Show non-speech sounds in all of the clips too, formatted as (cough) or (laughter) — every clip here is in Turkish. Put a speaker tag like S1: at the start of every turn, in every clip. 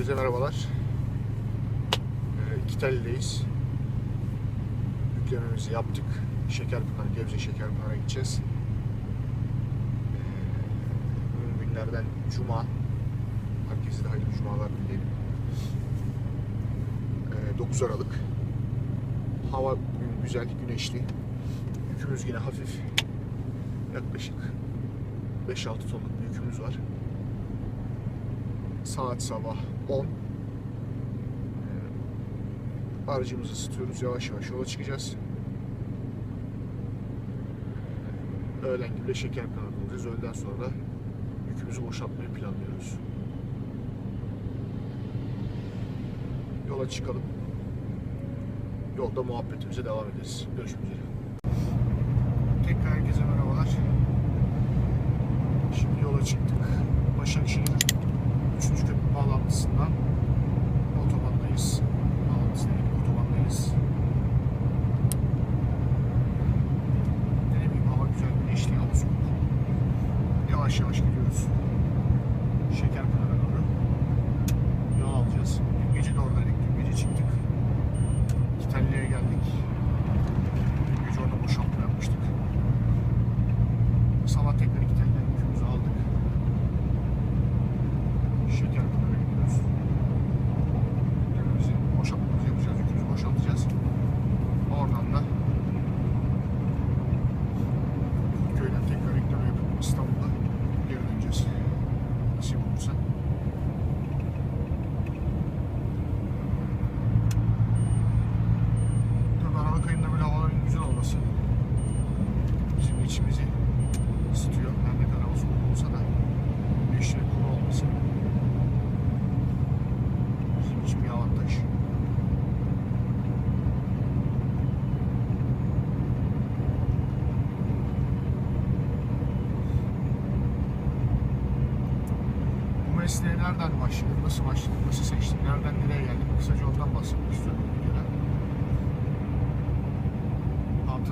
S1: Herkese merhabalar. Ee, İkitali'deyiz. Yüklememizi yaptık. Şekerpınar, Gebze Şekerpınar'a gideceğiz. Ee, günlerden Cuma. Herkese de hayırlı Cumalar dileyelim. Ee, 9 Aralık. Hava bugün güzel, güneşli. Yükümüz yine hafif. Yaklaşık 5-6 tonluk bir yükümüz var. Saat sabah 10. Ee, Aracımızı ısıtıyoruz. Yavaş yavaş yola çıkacağız. Öğlen gibi de şeker kanadı. Öğleden sonra da yükümüzü boşaltmayı planlıyoruz. Yola çıkalım. Yolda muhabbetimize devam ederiz. Görüşmek üzere. Tekrar herkese merhabalar. Şimdi yola çıktık. Başakşehir 3. köprü bağlantısından otobandayız. Bağlantısına otobandayız.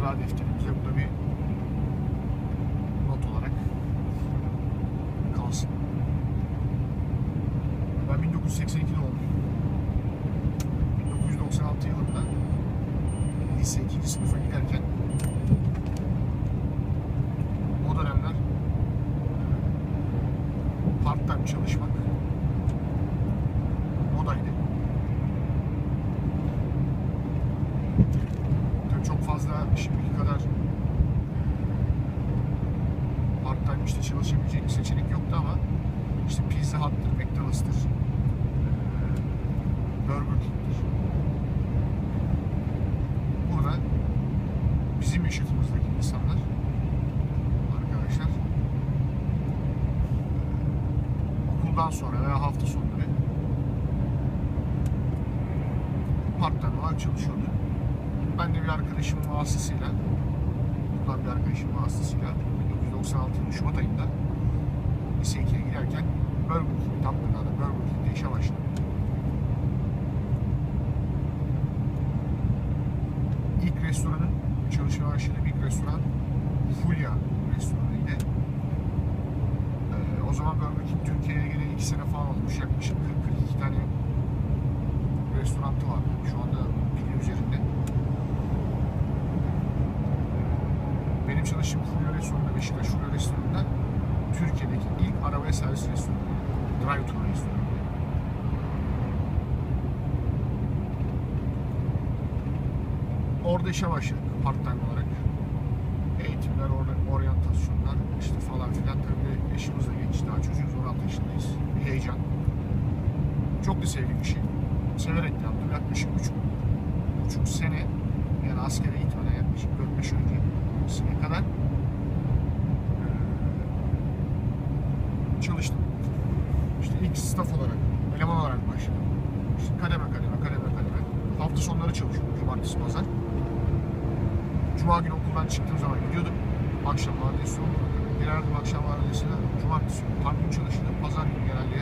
S1: Ladește, ce-mi bizim yaşıtımızdaki insanlar arkadaşlar okuldan sonra veya hafta sonları part-time olarak çalışıyordu. Ben de bir arkadaşımın vasıtasıyla buradan bir arkadaşımın vasıtasıyla 1996 yılı Şubat ayında lise 2'ye giderken Burger King, Tatlıka'da Burger King'de işe başladım. İlk restoranın çalışmaya başladığım ilk restoran Fulya restoranıydı. Ee, o zaman Burger King Türkiye'ye geleli 2 sene falan olmuş. Yaklaşık 40-42 tane restorantı var. Şu anda binin üzerinde. Benim çalıştığım Fulya restoranında, Beşiktaş Fulya restoranında Türkiye'deki ilk arabaya servis restoranı. Drive-thru restoranı. Orada işe başladık part-time olarak. Eğitimler, or- oryantasyonlar işte falan filan. Tabii yaşımız da genç, daha çocuğuz, 16 yaşındayız. Bir heyecan. Çok da sevdiğim işi. Severek yaptım. Yaklaşık 3 buçuk sene yani askere gitmeden yaklaşık 4-5 öncesine kadar eee, çalıştım. İşte ilk staff olarak, eleman olarak başladım. İşte kademe kademe, kademe kademe. Hafta sonları çalışıyordum, cumartesi, pazar. Cuma günü okuldan çıktığım zaman gidiyordum. Akşam vardiyası olmadı. Girerdim akşam vardiyasına. Cumartesi günü tam gün çalışırdım. Pazar günü genelde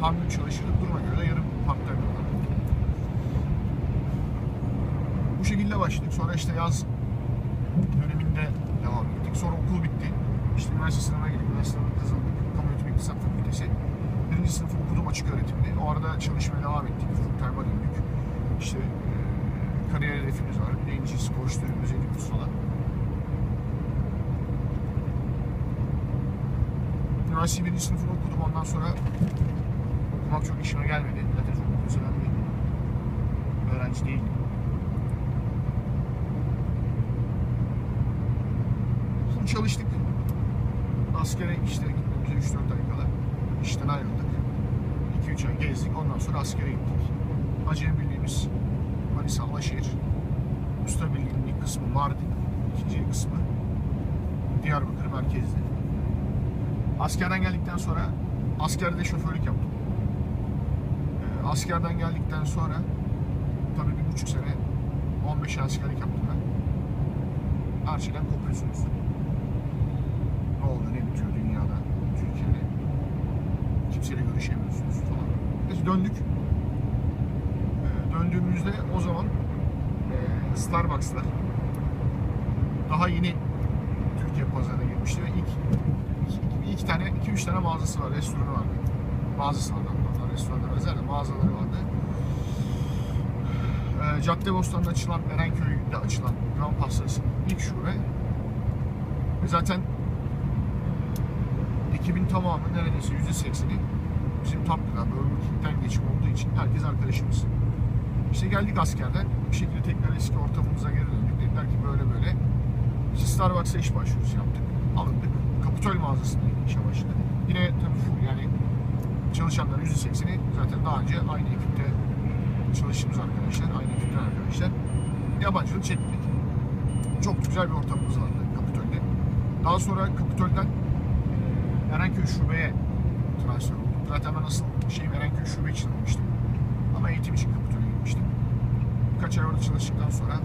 S1: tam gün çalışırdım. Duruma göre de yarım part time olarak. Bu şekilde başladık. Sonra işte yaz döneminde devam ettik. Sonra okul bitti. İşte üniversite sınavına girdik. Üniversite sınavına kazandık. Kamu Yönetimi İktisat Fakültesi. Birinci sınıf okudum açık öğretimde. O arada çalışmaya devam ettik. Full time'a döndük. İşte kariyer hedefimiz var. Birincisi koşturuyoruz, ediyoruz falan. Üniversite birinci sınıfını okudum. Ondan sonra okumak çok işime gelmedi. Zaten çok seven bir öğrenci değildim. Full çalıştık. Askere işte gitmemize 3-4 ay kala işten ayrıldık. 2-3 ay gezdik. Ondan sonra askere gittik. Acemi Birliğimiz Manisa Alaşehir. Usta Birliği'nin ilk kısmı Mardin. ikinci kısmı Diyarbakır merkezli. Askerden geldikten sonra askerde şoförlük yaptım. Ee, askerden geldikten sonra tabii bir buçuk sene 15 ay askerlik yaptım ben. Her şeyden kopuyorsunuz. Ne oldu ne bitiyor dünyada, Türkiye'de. Kimseyle görüşemiyorsunuz falan. Biz döndük. Döndüğümüzde o zaman e, Starbucks'lar daha yeni Türkiye pazarına girmişti ve ilk iki, iki tane, iki üç tane mağazası var, restoranı vardı. Mağazası vardı hatta, restoranlar özel mağazaları vardı. Ee, Caddebostan'da açılan, Erenköy'de açılan Yunan Pastası'nın ilk şube. Ve zaten ekibin tamamı neredeyse yüzde sekseni bizim Tapkı'da, Burger King'den geçim olduğu için herkes arkadaşımız. İşte geldik askerden, bir şekilde tekrar eski ortamımıza geri döndük. Dediler ki böyle böyle. İşte Starbucks'a iş başvurusu yaptık. Alındık. Kapitol mağazasında işe başladık. Yine tabii full yani çalışanların %80'i zaten daha önce aynı ekipte çalıştığımız arkadaşlar, aynı ekipten arkadaşlar. Yabancılık çekmedik. Çok güzel bir ortamımız vardı Kapitol'de. Daha sonra Kapitol'den Erenköy Şube'ye transfer oldum. Zaten ben asıl şeyim Erenköy Şube için almıştım. Ama eğitim için Kapitol'e gitmiştim. Birkaç ay orada çalıştıktan sonra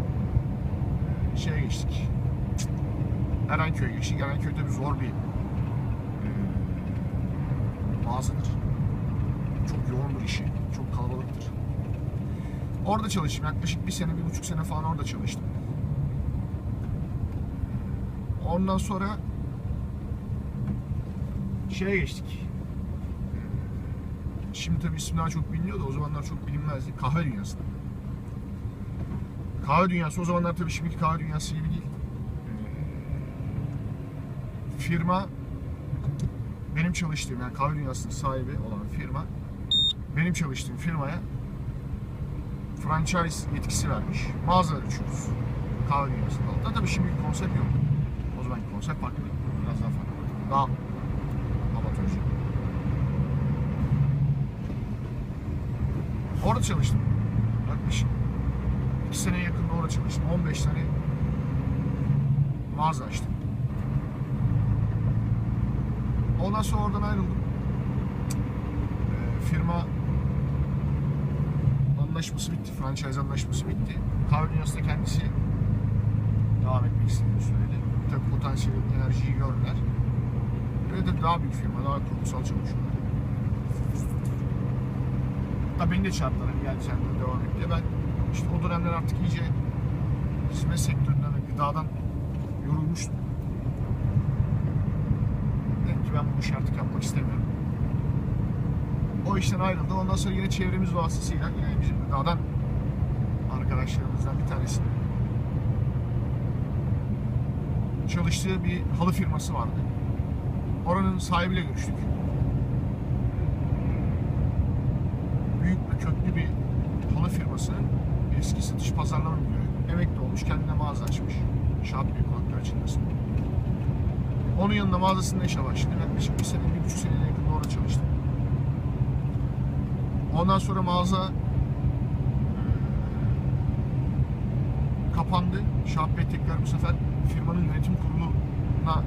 S1: e, şeye geçtik. Erenköy'e geçtik. Erenköy tabii zor bir e, mağazadır. Çok yoğundur işi. Çok kalabalıktır. Orada çalıştım. Yaklaşık bir sene, bir buçuk sene falan orada çalıştım. Ondan sonra şeye geçtik. Şimdi tabii isim daha çok biliniyor da o zamanlar çok bilinmezdi. Kahve dünyasına. Kahve dünyası o zamanlar tabii şimdiki kahve dünyası gibi değil. Ee, Firma benim çalıştığım yani kahve dünyasının sahibi olan firma benim çalıştığım firmaya franchise yetkisi vermiş. Mağazalar açıyoruz. Kahve dünyasında. Da tabii şimdiki konsept yok. O zamanki konsept farklı. Biraz daha farklı. Daha amatörce. Orada çalıştım. Yaklaşık 2 seneye yakın orada çalıştım. 15 tane mağaza açtım. Ondan sonra oradan ayrıldım. Ee, firma anlaşması bitti. Franchise anlaşması bitti. Kahve dünyasında kendisi devam etmek istediğini söyledi. Tabii potansiyel enerjiyi gördüler. Ve de daha büyük firma, daha kurumsal çalışıyorlar. Hatta beni de çağırdılar. Hani gel sen de devam et. Ben işte o dönemler artık iyice hizmet sektöründen ve gıdadan yorulmuştum. Dedim ki ben bu işi artık yapmak istemiyorum. O işten ayrıldım. Ondan sonra yine çevremiz vasıtasıyla yine bizim gıdadan arkadaşlarımızdan bir tanesi çalıştığı bir halı firması vardı. Oranın sahibiyle görüştük. Büyük ve köklü bir halı firmasının eski satış pazarlama müdürü. Emekli olmuş, kendine mağaza açmış. Şahat Bey Kulaklar Çin'desin. Onun yanında mağazasında işe başladım. Yaklaşık bir sene, bir buçuk seneye yakın orada çalıştım. Ondan sonra mağaza eee, kapandı. Şahap Bey tekrar bu sefer firmanın yönetim kuruluna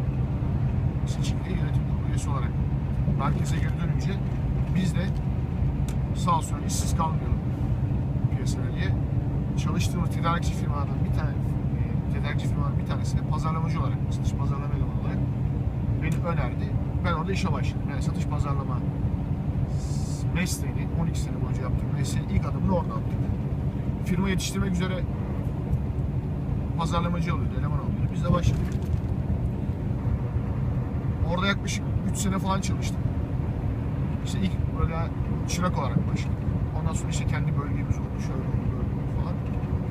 S1: seçildi. Yönetim kurulu üyesi olarak merkeze geri dönünce biz de sağ olsun işsiz kalmayalım piyasaya diye çalıştığımız tedarikçi firmalardan bir tane e, tedarikçi firmaların bir tanesi de pazarlamacı olarak, satış pazarlama elemanı olarak beni önerdi. Ben orada işe başladım. Yani satış pazarlama mesleğini 12 sene boyunca yaptığım mesleğin ilk adımını orada attık. Firma yetiştirmek üzere pazarlamacı alıyordu, eleman alıyordu. Biz de başladık. Orada yaklaşık 3 sene falan çalıştım. İşte ilk böyle çırak olarak başladık. Ondan sonra işte kendi bölgemiz oldu. Şöyle oldu, böyle oldu falan.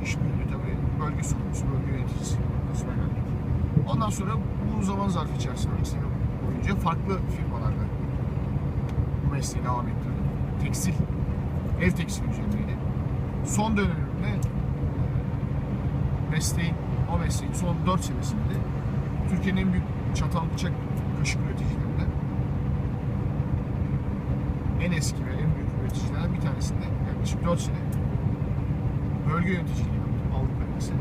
S1: İş büyüdü tabii. Bölge sorumlusu, bölge yöneticisi kısmına geldik. Ondan sonra bu zaman zarfı içerisinde iki sene boyunca farklı firmalarda bu mesleği devam ettirdim. Tekstil, ev tekstili üzerindeydi. Son dönemimde e, mesleğin, o mesleğin son 4 senesinde Türkiye'nin en büyük çatal bıçak kaşık üreticilerinden en eski ve bir tanesinde yaklaşık 4 sene bölge yöneticiliği yaptım Avrupa yakası.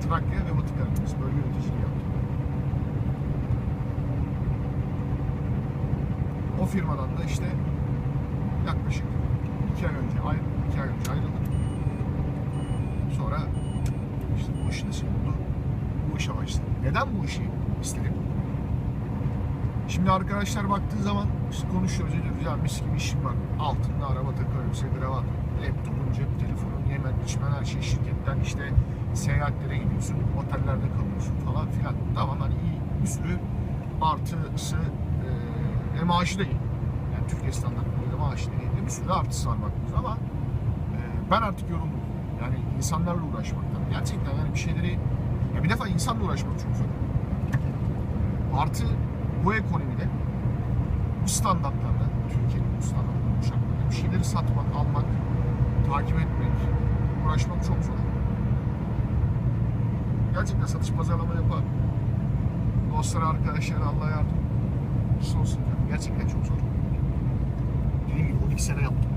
S1: Trakya ve Batı Karadeniz bölge yöneticiliği yaptım. O firmadan da işte yaklaşık 2 ay önce, ay, iki ay önce ayrıldım. Sonra işte bu iş nasıl oldu? Bu işe başladım. Neden bu işi istedim? Şimdi arkadaşlar baktığı zaman işte konuşuyoruz ediyoruz ya mis gibi işim var. Altında araba takıyorum, sedire var. Laptopun, cep telefonun, yemen, içmen her şey şirketten işte seyahatlere gidiyorsun, otellerde kalıyorsun falan filan. Tamam hani iyi bir sürü artısı e, maaşı da iyi. Yani Türkiye standartlarıyla maaşı da iyi. Bir sürü artısı var baktığınız ama e, ben artık yoruldum. Yani insanlarla uğraşmaktan. Gerçekten yani bir şeyleri ya bir defa insanla uğraşmak çok zor. Artı bu ekonomide bu standartlarda Türkiye'nin bu standartlarında bu şartlarda bir şeyleri satmak, almak, takip etmek, uğraşmak çok zor. Gerçekten satış pazarlama yapan dostlara, arkadaşlara Allah yardımcısı olsun diyorum. Gerçekten çok zor. Dediğim gibi 12 sene yaptım.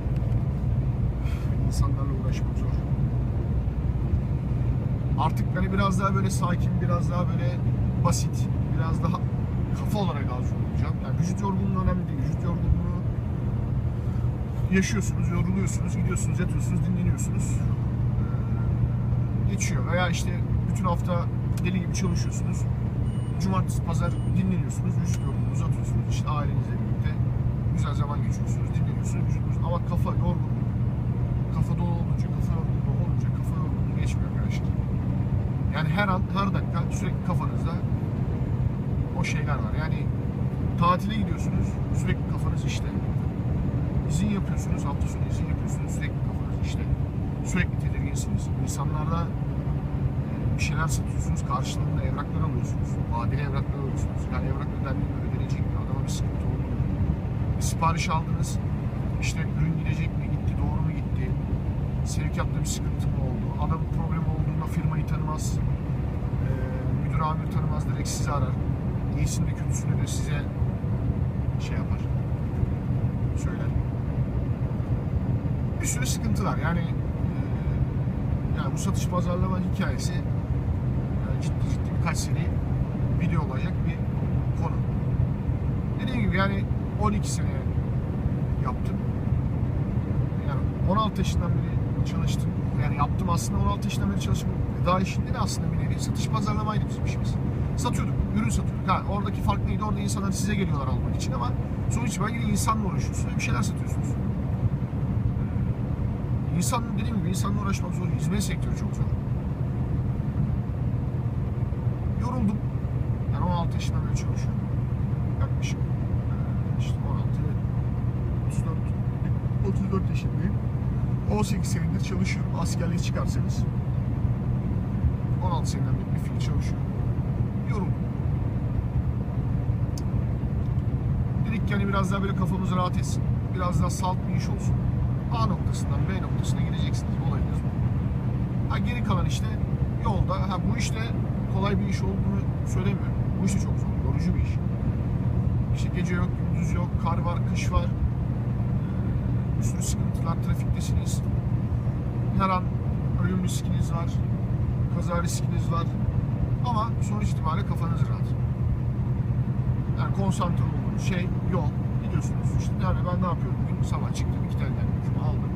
S1: İnsanlarla uğraşmak zor. Artık hani biraz daha böyle sakin, biraz daha böyle basit, biraz daha kafa olarak az yorulacağım. Yani vücut yorgunluğu önemli değil. Vücut yorgunluğu yaşıyorsunuz, yoruluyorsunuz, gidiyorsunuz, yatıyorsunuz, dinleniyorsunuz. Ee, geçiyor. Veya işte bütün hafta deli gibi çalışıyorsunuz. Cumartesi, pazar dinleniyorsunuz, vücut yorgunluğunuzu atıyorsunuz. İşte ailenizle birlikte güzel zaman geçiriyorsunuz, dinleniyorsunuz, vücudunuz. Ama kafa yorgun. Kafa dolu olunca, kafa yorgunluğu olunca kafa yorgunluğu geçmiyor arkadaşlar. Yani her an, her dakika sürekli kafanızda şeyler var. Yani tatile gidiyorsunuz, sürekli kafanız işte. İzin yapıyorsunuz, hafta sonu izin yapıyorsunuz, sürekli kafanız işte. Sürekli tedirginsiniz. İnsanlarda e, bir şeyler satıyorsunuz, karşılığında evraklar alıyorsunuz. Vadeli evraklar alıyorsunuz. Yani evrak ödendiğinde ödenecek mi? Adama bir sıkıntı mu? Bir sipariş aldınız, işte ürün gidecek mi, gitti, doğru mu gitti? Sevkiyatta bir sıkıntı mı oldu? Adam problem olduğunda firmayı tanımaz, e, müdür amir tanımaz, direkt sizi arar. İyisini kötüsünü de size şey yapar. Söyler. Bir sürü sıkıntı var. Yani e, yani bu satış pazarlama hikayesi yani ciddi ciddi birkaç sene video olacak bir konu. Dediğim gibi yani 12 sene yaptım. Yani 16 yaşından beri çalıştım. Yani yaptım aslında 16 yaşından beri çalıştım. Gıda işinde de aslında bir nevi satış pazarlamaydı bizim işimiz. Satıyorduk, ürün satıyorduk. Ha, oradaki fark neydi? Orada insanlar size geliyorlar almak için ama sonuç itibariyle yine insanla uğraşıyorsunuz bir şeyler satıyorsunuz. İnsan dediğim gibi insanla uğraşmak zor. Hizmet sektörü çok zor. Yoruldum. Yani 16 yaşından beri çalışıyorum. Yaklaşık e, işte 16, 34, 34 yaşındayım. 18 senedir çalışıyorum. Askerliği çıkarsanız 16 seneden bir fiil çalışıyorum. Yoruldum. Dedik ki hani biraz daha böyle kafamız rahat etsin. Biraz daha salt bir iş olsun. A noktasından B noktasına gideceksiniz. Olayınız bu. Ha, geri kalan işte yolda. Ha, bu işte kolay bir iş olduğunu söylemiyorum. Bu iş de çok zor. Yorucu bir iş. İşte gece yok, gündüz yok, kar var, kış var. Ee, Bir sürü sıkıntılar, trafiktesiniz. Her an ölüm riskiniz var. Kaza riskiniz var. Ama sonuç itibariyle kafanız rahat. Yani konsantre olduğunuz şey yol. Gidiyorsunuz işte. Yani ben ne yapıyorum bugün? Sabah çıktım, iki tane yükümü aldım.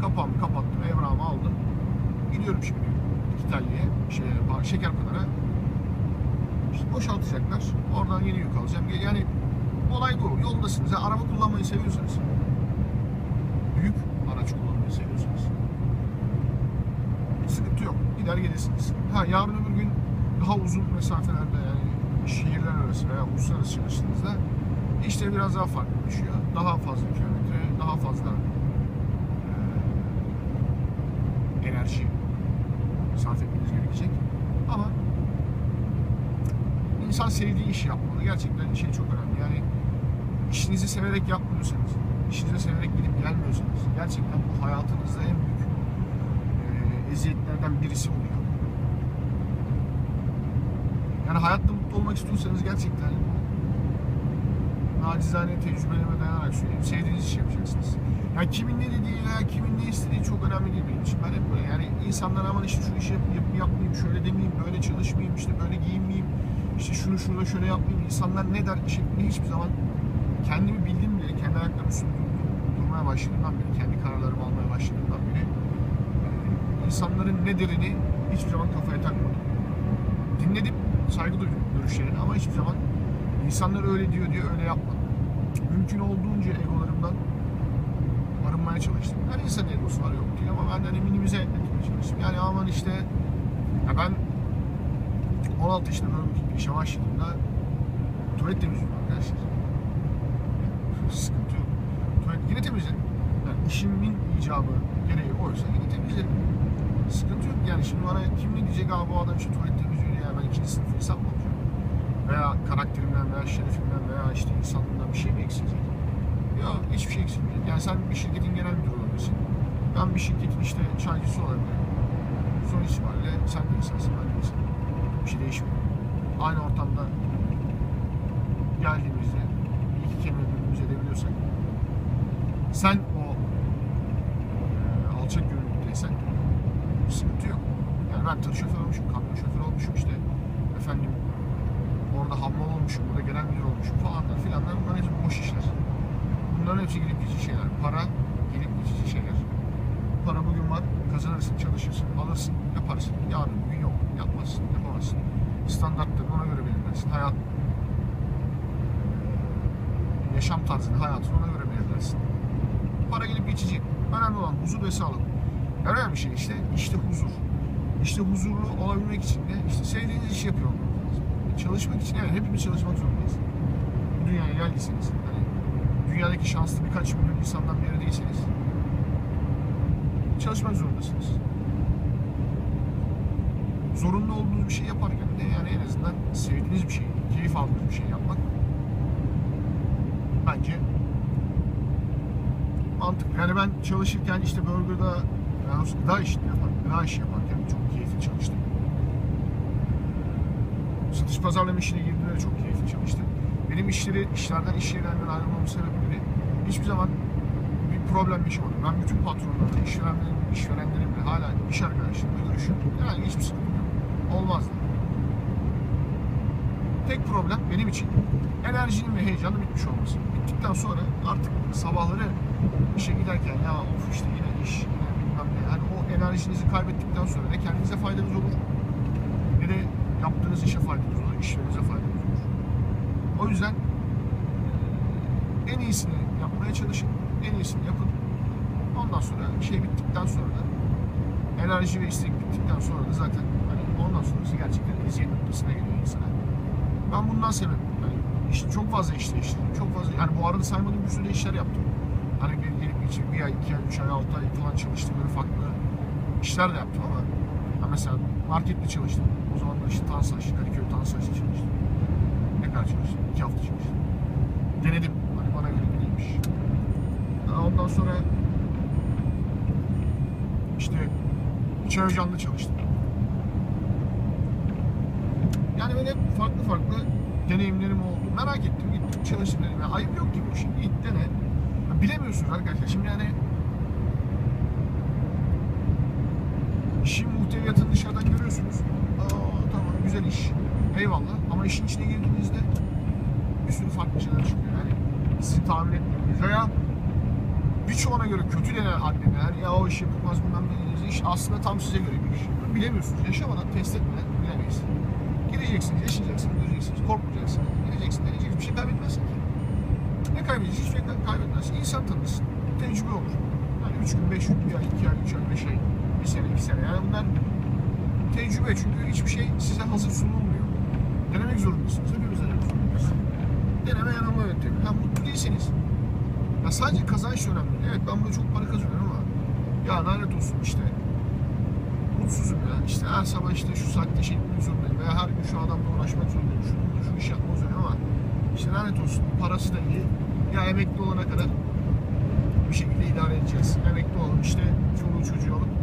S1: Kapağımı kapattım, evrağımı aldım. Gidiyorum şimdi İtalya'ya, şey, Şekerpınar'a. İşte boşaltacaklar. Oradan yeni yük alacağım. Yani olay bu. Yoldasınız. Yani araba kullanmayı seviyorsanız. Büyük araç kullanmayı seviyorsanız. Sıkıntı yok. Gider gelirsiniz. Ha yarın daha uzun mesafelerde yani şehirler arası veya uluslararası çalıştığınızda İşte biraz daha farklı düşüyor. Daha fazla kilometre, daha fazla eee, enerji sarf etmeniz gerekecek. Ama insan sevdiği işi yapmalı. Gerçekten şey çok önemli. Yani işinizi severek yapmıyorsanız, işinize severek gidip gelmiyorsanız gerçekten bu hayatınızda en büyük eee, eziyetlerden birisi oluyor. Yani hayatta mutlu olmak istiyorsanız gerçekten nacizane tecrübelerime dayanarak söyleyeyim. Sevdiğiniz işi yapacaksınız. Yani kimin ne dediği veya kimin ne istediği çok önemli değil benim için. Ben hep böyle yani insanlar aman işte şu işi yap, yap, yapmayayım, şöyle demeyeyim, böyle çalışmayayım, işte böyle giyinmeyeyim, işte şunu şurada şöyle yapmayayım. İnsanlar ne der şeklinde hiçbir zaman kendimi bildiğim bile, kendi ayaklarımın üstünde dur- durmaya başladığımdan beri, kendi kararlarımı almaya başladığımdan beri insanların ne derini hiçbir zaman kafaya takmadım. Dinledim, saygı duydum görüşlerine ama hiçbir zaman insanlar öyle diyor diye öyle yapmadım. Mümkün olduğunca egolarımdan arınmaya çalıştım. Her insanın egosu var yok değil ama ben hani minimize etmeye çalıştım. Yani aman işte ya ben 16 yaşında böyle işe başladığımda tuvalet temizliyorum arkadaşlar. (laughs) Sıkıntı yok. Tuvalet yine temizlerim. Yani işimin icabı gereği oysa yine temizlerim. Sıkıntı yok yani şimdi bana kim ne diyecek abi bu adam işte tuvalet temizliyor ya ben ikinci sınıf insan mı olacağım? Veya karakterimden veya şerefimden veya işte insanlığımdan bir şey mi eksilecek? Ya hiçbir şey eksilmeyecek. Yani sen bir şirketin genel müdürü olabilirsin. Ben bir şirketin işte çaycısı olabilirim. Sonuç itibariyle sen de insansın ben de insanım. Bir şey değişmiyor. Aynı ortamda geldiğimizde iki kelime birbirimize edebiliyorsak sen o e, alçak gönüllüdeysen bir sıkıntı yok. Yani ben tır şoförü olmuşum, kamyon şoförü olmuşum işte. Efendim orada hammal olmuşum, burada genel müdür olmuşum falanlar filanlar bunların hepsi boş işler. Bunların hepsi gelip geçici şeyler. Para gelip geçici şeyler. Para bugün var, kazanırsın, çalışırsın, alırsın, yaparsın. Yarın bir gün yok, yapmazsın, yapamazsın. Standartlarını ona göre belirlersin. Hayat yaşam tarzını, hayatını ona göre belirlersin. Para gelip geçici. Önemli olan huzur ve sağlık. Önemli şey işte, işte huzur. İşte huzurlu olabilmek için de sevdiğiniz işi yapıyor. Çalışmak için evet hepimiz çalışmak zorundayız. Bu dünyaya geldiyseniz, hani dünyadaki şanslı birkaç milyon insandan biri değilseniz çalışmak zorundasınız. Zorunlu olduğunuz bir şey yaparken de yani en azından sevdiğiniz bir şey, keyif aldığınız bir şey yapmak bence mantıklı. Yani ben çalışırken işte burgerda gıda işini yaparken, gıda işi yaparken çok keyifli çalıştım. Satış pazarlama işine girdiğimde de çok keyifli çalıştım. Benim işleri, işlerden, iş yerlerinden ayrılmamın sebebi hiçbir zaman bir problem yaşamadım. Ben bütün patronlarla, işverenlerim, işverenlerimle hala iş arkadaşlarımla görüşüyorum. Yani hiçbir sıkıntı yok. Olmazdı. Tek problem benim için enerjinin ve heyecanın bitmiş olması. Bittikten sonra artık sabahları işe giderken ya of işte yine iş, yine bilmem ne. Hani o enerjinizi kaybettikten sonra ne kendinize faydanız olur yaptığınız işe faydanız olur, işlerinize faydanız olur. O yüzden en iyisini yapmaya çalışın, en iyisini yapın. Ondan sonra şey bittikten sonra da enerji ve istek bittikten sonra da zaten hani ondan sonrası gerçekten eziyet noktasına geliyor insana. Ben bundan sebep hani iş, çok fazla iş değiştirdim. Çok fazla yani bu arada saymadığım bir sürü işler yaptım. Hani bir gelip geçip bir ay, iki ay, üç ay, altı ay falan çalıştım. Böyle farklı işler de yaptım ama mesela markette çalıştım. O zaman da işte Tansaç, Kadıköy Tansaç'ta çalıştım. Ne kadar çalıştım? İki hafta çalıştım. Denedim. Hani bana göre değilmiş. Daha Ondan sonra işte çay ocağında çalıştım. Yani böyle farklı farklı deneyimlerim oldu. Merak ettim, gittim çalıştım dedim. Ya ayıp yok ki bu işin. Git dene. Ya bilemiyorsunuz arkadaşlar. Şimdi yani işin muhteviyatını dışarıdan görüyorsunuz. Aa tamam güzel iş. Eyvallah. Ama işin içine girdiğinizde bir sürü farklı şeyler çıkıyor. Yani sizi tahmin etmediğiniz veya birçoğuna göre kötü denen anneler ya o iş yapılmaz ne dediğiniz iş aslında tam size göre bir iş. Bilemiyorsunuz. Yaşamadan, test etmeden bilemeyiz. Gideceksiniz, yaşayacaksınız, göreceksiniz, korkmayacaksınız. Gideceksin, deneyeceksin. Bir şey kaybetmezsin ki. Ne kaybedeceksin? Hiçbir şey kaybetmezsin. İnsan tanırsın. Tecrübe olur. Yani 3 gün, 5 gün, 1 ay, 2 ay, 3 ay, 5 ay, 1 sene, 2 sene. Yani bunlar tecrübe çünkü hiçbir şey size hazır sunulmuyor. Denemek zorundasınız. Hepimiz denemek zorundayız. Deneme yanılma yöntemi. Ha mutlu değilseniz. Ya sadece kazanç önemli. Evet ben burada çok para kazanıyorum ama ya lanet olsun işte mutsuzum ya. İşte her sabah işte şu saatte şey zorundayım veya her gün şu adamla uğraşmak zorundayım. Şu, şu iş yapmak zorundayım ama işte lanet olsun parası da iyi. Ya emekli olana kadar bir şekilde idare edeceğiz. Emekli olalım işte çoluğu çocuğu alıp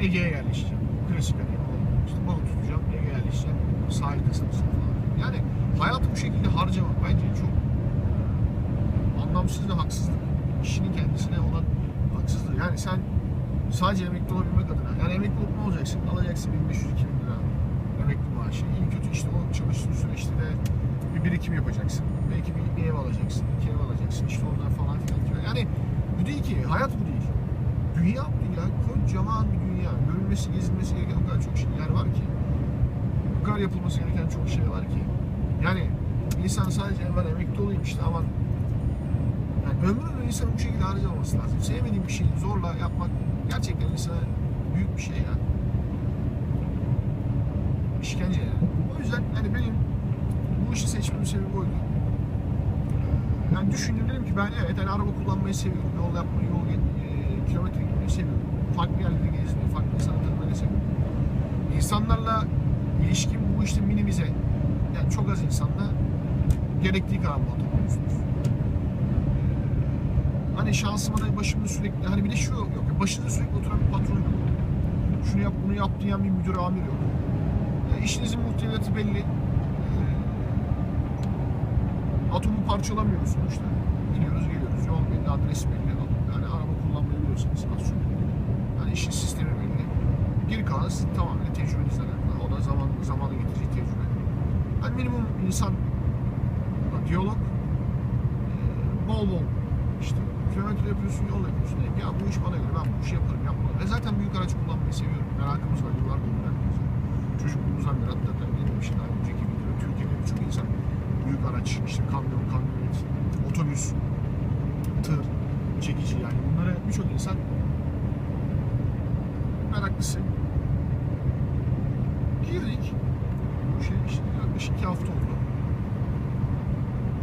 S1: Ege'ye yerleşeceğim. Klasik o işte balık tutacağım, Ege'ye yerleşeceğim. Sahil kasabası falan. Yani hayatı bu şekilde harcamak bence çok anlamsız ve haksızlık. Kişinin kendisine olan haksızlık. Yani sen sadece emekli olabilmek adına. Yani emekli olup ne olacaksın? Alacaksın 1500 2000 lira emekli maaşı. İyi kötü işte o çalıştığın süreçte de bir birikim yapacaksın. Belki bir, bir ev alacaksın, iki ev alacaksın. İşte oradan falan filan. Yani bu değil ki. Hayat bu değil. Dünya dünya. Kocaman bir dünya. Görülmesi, gezilmesi gereken o kadar çok şeyler var ki. Bu kadar yapılması gereken çok şey var ki. Yani insan sadece evvel emekli olayım işte aman yani ömrünü insanın bu şekilde harcamaması lazım. Sevmediğin bir şeyi zorla yapmak gerçekten insana büyük bir şey ya. İşkence yani. O yüzden hani benim bu işi seçmemin sebebi oydu. Yani düşündüm dedim ki ben evet hani araba kullanmayı seviyorum. Yol yapmayı, yol e, kilometre gitmeyi seviyorum. Farklı yerlere gezmeyi, farklı tanımayı seviyorum. İnsanlarla ilişkim bu işte minimize. Yani çok az insanla gerektiği kadar muhatap oluyorsunuz. Hani şansıma da başımda sürekli hani bir de şu yok. yok. Başında sürekli oturan bir patron yok. Şunu yap bunu yap diyen bir müdür amir yok. E, işinizin muhteviyatı belli. E, atomu parçalamıyoruz sonuçta. Gidiyoruz geliyoruz. Yol belli, adres belli. Yani araba kullanmayı biliyorsanız az çok. İşin sistemi belli. Geri kalan sizin tamamen tecrübenizle alakalı. O da zaman zamanı getirecek tecrübe. Yani minimum insan diyalog bol bol işte kilometre yapıyorsun, yol yapıyorsun. Ya bu iş bana göre, ben bu işi yaparım, yapmalı. Ve zaten büyük araç kullanmayı seviyorum. Merakımız var, yıllardır merakımız var. Çocukluğumuzdan beri hatta tabii benim için daha önceki videoda Türkiye'de birçok insan büyük araç, işte kamyon, kamyonet, otobüs, tır, çekici yani bunlara birçok insan meraklısı. Girdik. Bu şey işte yaklaşık iki hafta oldu.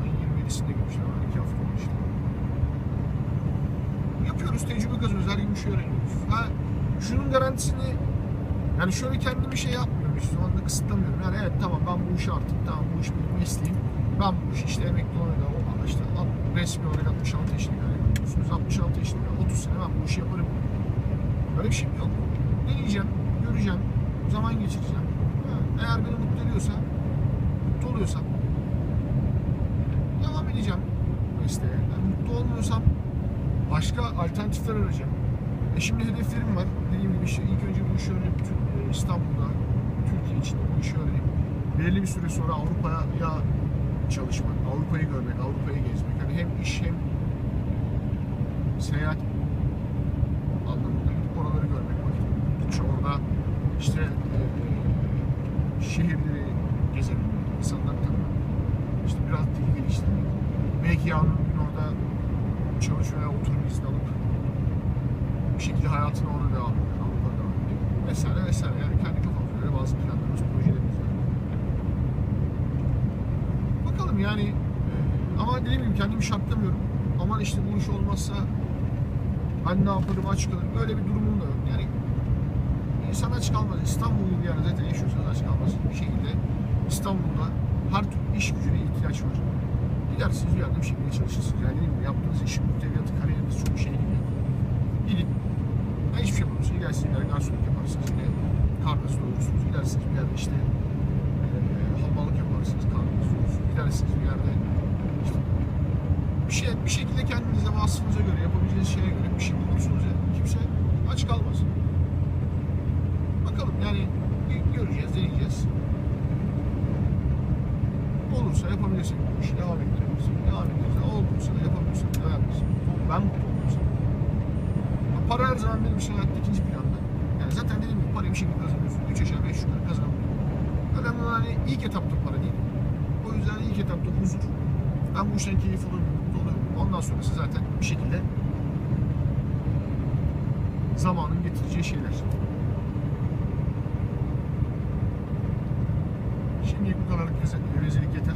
S1: Ayın 27'sinde girmişler. Yani iki hafta oldu işte yapıyoruz, tecrübe kazanıyoruz, her gün bir şey öğreniyoruz. Ha, şunun garantisini yani şöyle kendimi şey yapmıyorum hiçbir zaman da kısıtlamıyorum. Yani evet tamam ben bu işi artık tamam bu iş benim mesleğim. Ben bu işi işte emekli olana kadar işte resmi olarak 66 yaşına kadar yapıyorsunuz. 66 yaşına kadar 30 sene ben bu işi yaparım. Böyle bir şey yok. Deneyeceğim, göreceğim, zaman geçireceğim. Eğer beni mutlu ediyorsa, mutlu oluyorsam devam edeceğim mesleğe. Yani mutlu olmuyorsam başka alternatifler arayacağım. E şimdi hedeflerim var. Dediğim gibi işte ilk önce bu işi öğrenip e, İstanbul'da, Türkiye için bu işi öğrenip belirli bir süre sonra Avrupa'ya ya çalışmak, Avrupa'yı görmek, Avrupa'yı gezmek. Hani hem iş hem seyahat anlamında gidip oraları görmek vakit buldukça orada işte e, şehirleri gezebilmek, insanlar tanımak, işte biraz dil geliştirmek. Belki yarın gün orada çalışıyor veya oturum izni alıp bir şekilde hayatını orada devam ediyor. Avrupa'da devam ediyor. Vesaire vesaire. Yani kendi kafamıza göre bazı planlarımız, projelerimiz var. Bakalım yani e, ama dediğim gibi kendimi şartlamıyorum. Aman işte bu iş olmazsa ben ne yaparım aç kalırım. Böyle bir durumum da yok. Yani insan aç kalmaz. İstanbul gibi bir yerde yaşıyorsanız aç kalmaz. Bir şekilde İstanbul'da her türlü iş gücüne ihtiyaç var. Gidersiniz bir yerde bir şekilde çalışırsınız. Yani dediğim yaptığınız işin muhteviyatı, kariyeriniz çok şey gibi. Gidip ben hiçbir şey yapamıyorsunuz. Gidersiniz bir yerde garsonluk yaparsınız. Yine karnınızı doyurursunuz. Gidersiniz bir yerde işte e, hamallık yaparsınız. Karnınızı doyurursunuz. Gidersiniz bir yerde bir şey bir şekilde kendinize vasfınıza göre yapabileceğiniz şeye göre bir şey bulursunuz yani. Kimse aç kalmaz. Yani göreceğiz, deneyeceğiz. Olursa yapabilirsek bu işi devam ettirebiliriz. Devam ederiz. Olmursa da yapamıyorsak da yapmayız. Ben mutlu. Ya Para her zaman benim için hayatta ikinci planda. Yani zaten dediğim gibi parayı bir şekilde kazanıyorsun. Üç aşağı beş yukarı kazanabiliyorsun. Önemli olan hani ilk etapta para değil. O yüzden ilk etapta huzur. Ben bu işten keyif alıyorum, mutlu oluyorum. Ondan sonrası zaten bir şekilde zamanın getireceği şeyler. Şimdi bu kadarlık reze- rezillik yeter.